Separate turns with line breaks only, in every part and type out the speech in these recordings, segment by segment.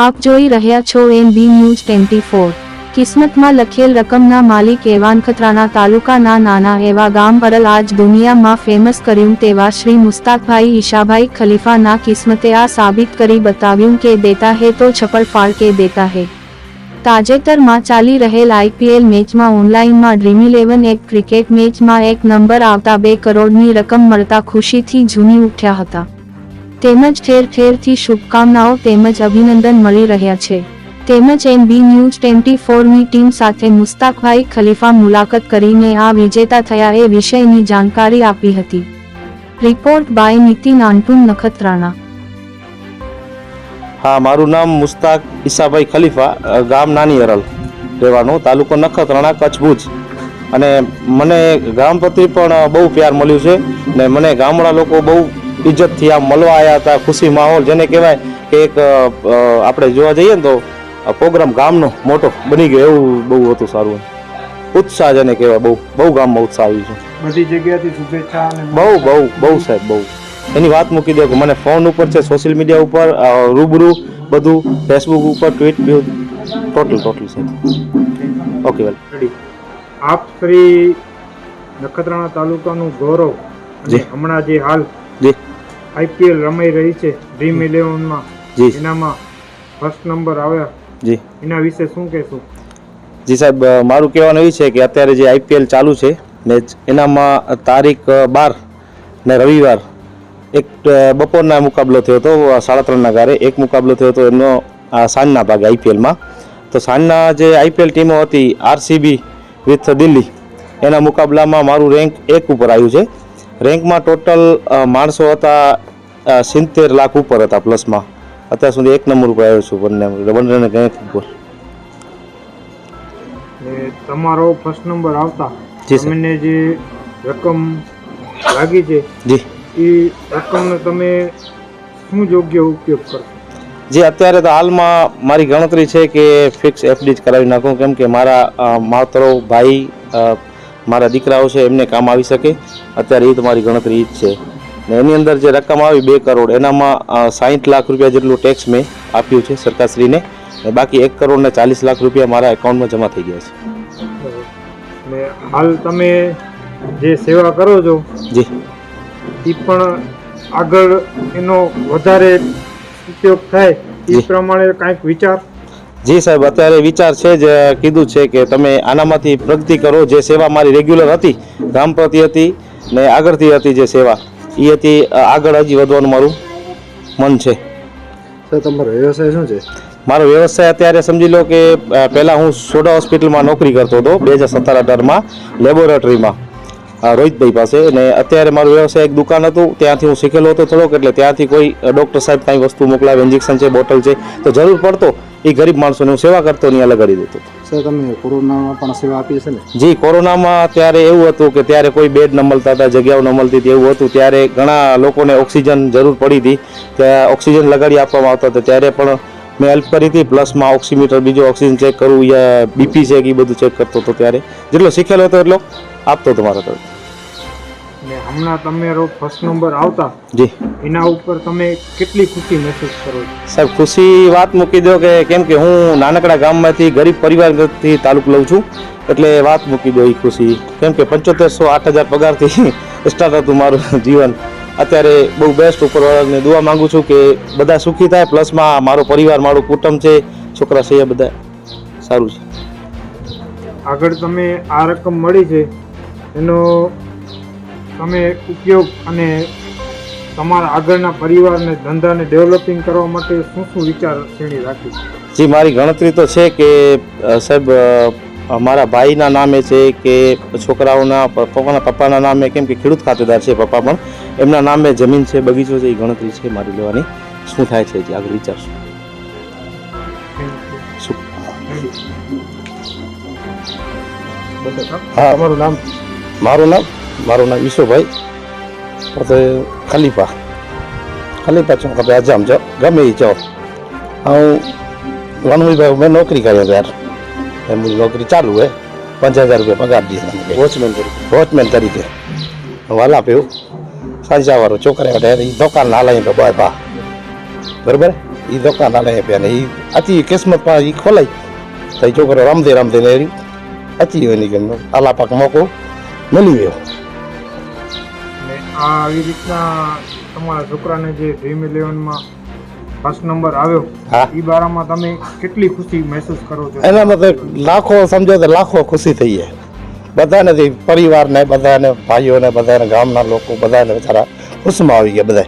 આપ જોઈ રહ્યા છો N B news twenty four. કિસ્મતમાં લખેલ રકમના માલિક એવાનખતરાના તાલુકાના નાના એવા ગામ પરલ આજ દુનિયામાં ફેમસ કર્યું તેવા શ્રી મુસ્તાકભાઈ ઈશાભાઈ ખલીફાના કિસ્મતે આ સાબિત કરી બતાવ્યું કે દેતા હે તો છપડ ફાળ કે દેતા હે. તાજેતરમાં ચાલી રહેલ આઈપીએલ મેચમાં ઓનલાઈનમાં ડ્રીમ ઇલેવન એક ક્રિકેટ મેચમાં એક નંબર આવતા બે કરોડની રકમ મળતા ખુશીથી ઝૂમી ઉઠ્યા હતા. તેમજ ઠેર ઠેરથી શુભકામનાઓ તેમજ અભિનંદન મળી રહ્યા છે. તેમજ એમ બી ન્યૂઝ ટ્વેન્ટી ફોરની ટીમ સાથે મુસ્તાકભાઈ ખલીફા મુલાકાત કરીને આ વિજેતા થયા એ વિષયની જાણકારી આપી હતી. Report by Nitin Antun Nakhatrana.
હા, મારું નામ મુસ્તાક ઈસાભાઈ ખલીફા ગામ નાની અરલ રહેવાનું, તાલુકો નખત્રાણા, કચ્છ ભુજ. અને મને ગામ પ્રત્યે પણ બહુ પ્યાર મળ્યું છે ને મને ગામડા લોકો બહુ ઇજ્જતથી આમ મળવા આવ્યા હતા ખુશી માહોલ જેને કહેવાય કે એક આપણે જોવા જઈએ ને તો પ્રોગ્રામ ગામનો મોટો બની ગયો એવું બહુ હતું સારું ઉત્સાહ જેને કહેવાય બહુ બહુ ગામમાં ઉત્સાહ આવ્યું છે.
બધી જગ્યાથી શુભેચ્છા
બહુ બહુ બહુ સાહેબ બહુ. એની વાત મૂકી દો કે મને ફોન ઉપર છે સોશિયલ મીડિયા ઉપર રૂબરૂ બધું ફેસબુક ઉપર ટ્વીટ ટોટલ ટોટલ સાહેબ. ઓકે વેલ
આપ શ્રી નખત્રાણા તાલુકાનું ગૌરવ હમણાં જે હાલ
જી.
આઈપીએલ રમાઈ રહી છે ડ્રીમ ઇલેવનમાં
જી.
એનામાં ફર્સ્ટ નંબર આવ્યા
જી.
એના વિશે શું કહેશું?
જી સાહેબ મારું કહેવાનું એ છે કે અત્યારે જે આઈપીએલ ચાલુ છે મેચ એનામાં તારીખ બાર ને રવિવાર એક બપોરના મુકાબલો થયો હતો સાડા ત્રણના ગારે એક મુકાબલો થયો હતો એમનો સાંજના ભાગે આઈપીએલમાં તો સાંજના જે આઈપીએલ ટીમો હતી આરસીબી વિથ દિલ્હી એના મુકાબલામાં મારું રેન્ક એક ઉપર આવ્યું છે. રેન્કમાં ટોટલ માણસો હતા સિત્તેર લાખ ઉપર હતા પ્લસમાં. અત્યાર સુધી એક નંબર ઉપર આવ્યો છું બંને બંને રેન્ક
ફૂટબોલ તમારો ફર્સ્ટ નંબર આવતા. તમને જે રકમ લાગી છે
જી.
એ રકમનો તમે શું યોગ્ય ઉપયોગ કરો?
જે અત્યારે તો હાલમાં મારી ગણતરી છે કે ફિક્સ એફડી જ કરાવી નાખું. કેમ કે મારા માવતરો ભાઈ મારા દીકરાઓ છે એમને કામ આવી શકે. અત્યારે એ મારી ગણતરી જ છે. ને એની અંદર જે રકમ આવી બે કરોડ એનામાં સાહીઠ લાખ રૂપિયા જેટલું ટેક્સ મેં આપ્યું છે સરકારશ્રીને. ને બાકી એક કરોડ ને ચાલીસ લાખ રૂપિયા મારા એકાઉન્ટમાં જમા થઈ ગયા છે.
હાલ તમે જે સેવા કરો છો
જી.
એ પણ આગળ એનો વધારે ઉપયોગ થાય એ પ્રમાણે કાંઈક વિચાર?
જી સાહેબ અત્યારે વિચાર છે જ કીધું છે કે તમે આનામાંથી પ્રગતિ કરો. જે સેવા મારી રેગ્યુલર હતી ગામ પ્રતિ હતી ને આગળથી હતી જે સેવા એ હતી આગળ હજી વધવાનું મારું મન છે.
સર તમારો વ્યવસાય શું છે?
મારો વ્યવસાય અત્યારે સમજી લો કે પહેલાં હું સોડા હોસ્પિટલમાં નોકરી કરતો હતો બે હજાર સત્તર અઢારમાં લેબોરેટરીમાં રોહિતભાઈ પાસે અને અત્યારે મારો વ્યવસાય એક દુકાન હતું ત્યાંથી હું શીખેલો હતો થોડોક એટલે ત્યાંથી કોઈ ડૉક્ટર સાહેબ કાંઈ વસ્તુ મોકલાવે ઇન્જેક્શન છે બોટલ છે તો જરૂર પડતો એ ગરીબ માણસોને હું સેવા કરતો નહીં લગાડી દેતો.
સર તમે કોરોનામાં પણ સેવા આપી છે ને?
જી કોરોનામાં ત્યારે એવું હતું કે ત્યારે કોઈ બેડ ન મળતા હતા જગ્યાઓ ન મળતી હતી એવું હતું. ત્યારે ઘણા લોકોને ઓક્સિજન જરૂર પડી હતી. ત્યાં ઓક્સિજન લગાડી આપવામાં આવતા હતા. ત્યારે પણ મેં હેલ્પ કરી હતી પ્લસમાં ઓક્સીમીટર બીજું ઓક્સિજન ચેક કરવું યા બીપી છે કે એ બધું ચેક કરતો હતો ત્યારે. જેટલો શીખેલો હતો એટલો આપતો હતો મારા તરફ
ને હમણાં તમારો ફર્સ્ટ નંબર આવતા
જી.
એના ઉપર તમે કેટલી ખુશી મહેસૂસ કરો છો?
સાહેબ ખુશી વાત મૂકી દો કે કેમ કે હું નાનકડા ગામમાંથી ગરીબ પરિવારથી તાલુક લઉં છું એટલે વાત મૂકી દો એ ખુશી. કેમ કે પંચોતેરસો આઠ હજાર પગારથી સ્ટાર્ટ હતું મારું જીવન. અત્યારે બહુ બેસ્ટ ઉપરવાળાને દુઆ માંગુ છું કે બધા સુખી થાય પ્લસમાં મારો પરિવાર મારું કુટુંબ છે છોકરા છે એ બધા. સારું છે.
આગળ તમે આ રકમ મળી છે એનો તમે ઉપયોગ અને તમારા આગળના પરિવારને ધંધાને ડેવલપિંગ કરવા માટે શું શું વિચાર શ્રેણી રાખી
જી મારી ગણતરી તો છે કે સાહેબ મારા ભાઈના નામે છે કે છોકરાઓના પપ્પાના પપ્પાના નામે કેમ કે ખેડૂત ખાતેદાર છે પપ્પા પણ એમના નામે જમીન છે બગીચો છે એ ગણતરી છે મારી લેવાની. શું થાય છે આગળ વિચારશું.
હા. તમારું નામ?
મારું નામ મારું નામ ઈશુભાઈ પોતે ખલીફા. ખલીફા છું આપણે અજામ છો ગમે એ છો હું વન મેં નોકરી કર્યો યાર. મુझे નોકરી ચાલુ હે. પાંચ હજાર રૂપિયા પગાર દીધા વોચમેન તરીકે. વોચમેન તરીકે. વાલા પીવું સાંજા વાળો છોકરા માટે દુકાન લઈને તો બાય બા બરાબર?
એ દુકાન હાલે પે ને એ અતિ કિસ્મતમાં એ ખોલાઈ તો એ છોકરો રમતે રમતે ને અચી હોયની કે આલા પાક મોકો મળી ગયો.
આવી રીતના તમારા છોકરાને જે ડ્રીમ ઇલેવનમાં ફર્સ્ટ નંબર આવ્યો
હા.
એ બારામાં તમે કેટલી ખુશી મહેસૂસ કરો છો?
એનામાં તો લાખો સમજો તો લાખો ખુશી થઈ જાય. બધાને પરિવારને બધાને ભાઈઓને બધાને ગામના લોકો બધાને બિચારા ખુશમાં આવી ગયા બધા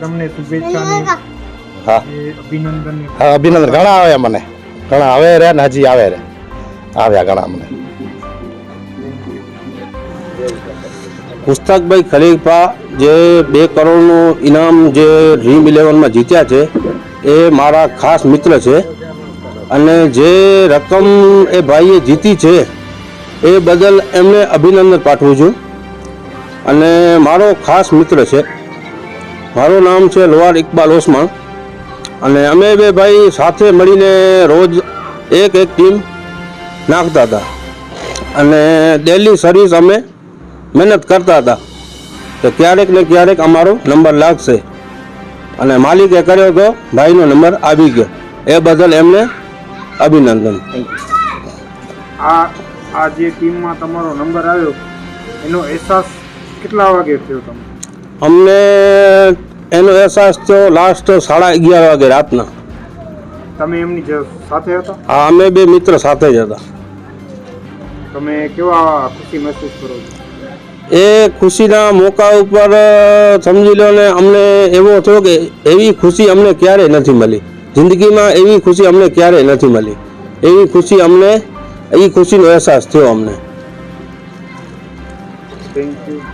તમને
હા. હા. અભિનંદન. ઘણા આવ્યા મને. ઘણા આવે રે ને હજી આવે રે આવ્યા ઘણા મને
મુસ્તાકભાઈ ખલીફા જે બે કરોડનું ઇનામ જે ડ્રીમ ઇલેવનમાં જીત્યા છે, એ મારા ખાસ મિત્ર છે. અને જે રકમ એ ભાઈએ જીતી છે, એ બદલ એમને અભિનંદન પાઠવું છું. અને મારો ખાસ મિત્ર છે. મારું નામ છે લોહાર ઇકબાલ ઓસમાણ અને અમે બે ભાઈ સાથે મળીને રોજ એક એક ટીમ નાખતા હતા. અને ડેલી સર્વિસ અમે મહેનત કરતા હતા. તો ક્યારેક ને ક્યારેક અમારો નંબર લાગશે. અને માલિકે કર્યો તો ભાઈનો નંબર આવી ગયો. એ બદલ એમને અભિનંદન.
આ આ જે ટીમમાં તમારો નંબર આવ્યો એનો અહેસાસ કેટલા વાગે થયો તમને?
અમને એનો અહેસાસ થયો લાસ્ટ સાડા અગિયાર વાગે રાતના.
તમે એમની સાથે હતા?
આ અમે બે મિત્ર સાથે જ હતા.
તમે કેવા ખુશી મહેસૂસ કરો છો?
એ ખુશીના મોકા ઉપર સમજી લો ને અમને એવો થયો કે એવી ખુશી અમને ક્યારેય નથી મળી. જિંદગીમાં એવી ખુશી અમને ક્યારેય નથી મળી. એવી ખુશી અમને, એ ખુશીનો અહેસાસ થયો અમને.
Thank you